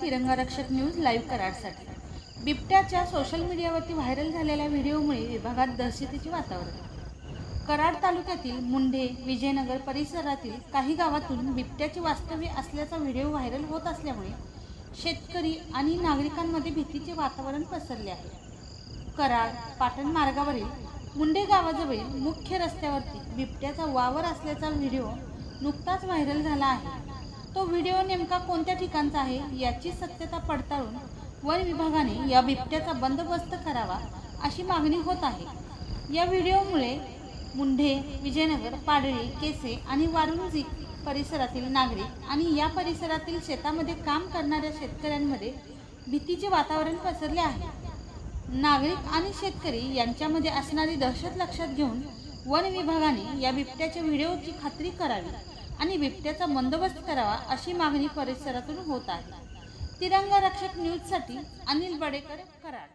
तिरंगा रक्षक news live कराडसाठी. बिबट्याच्या सोशल मीडियावरती व्हायरल झालेल्या व्हिडिओमुळे विभागात दहशतीचे वातावरण. कराड तालुक्यातील मुंढे विजयनगर परिसरातील काही गावातून बिबट्याचे वास्तव्य असल्याचा व्हिडिओ व्हायरल होत असल्यामुळे शेतकरी आणि नागरिकांमध्ये भीतीचे वातावरण पसरले आहे. कराड पाटण मार्गावरील मुंडे गावाजवळील मुख्य रस्त्यावरती बिबट्याचा वावर असल्याचा व्हिडिओ नुकताच व्हायरल झाला आहे. तो व्हिडिओ नेमका कोणत्या ठिकाणचा आहे याची सत्यता पडताळून वन विभागाने या बिबट्याचा बंदोबस्त करावा अशी मागणी होत आहे. या व्हिडिओमुळे मुंढे विजयनगर पाडळी केसे आणि वारुंजी परिसरातील नागरिक आणि या परिसरातील शेतामध्ये काम करणाऱ्या शेतकऱ्यांमध्ये भीतीचे वातावरण पसरले आहे. नागरिक आणि शेतकरी यांच्यामध्ये असणारी दहशत लक्षात घेऊन वन विभागाने या बिबट्याच्या व्हिडिओची खात्री करावी आणि बिबट्याचा बंदोबस्त करावा अशी मागणी परिसरातून होत आहे. तिरंगा रक्षक न्यूजसाठी अनिल बडेकर कराड.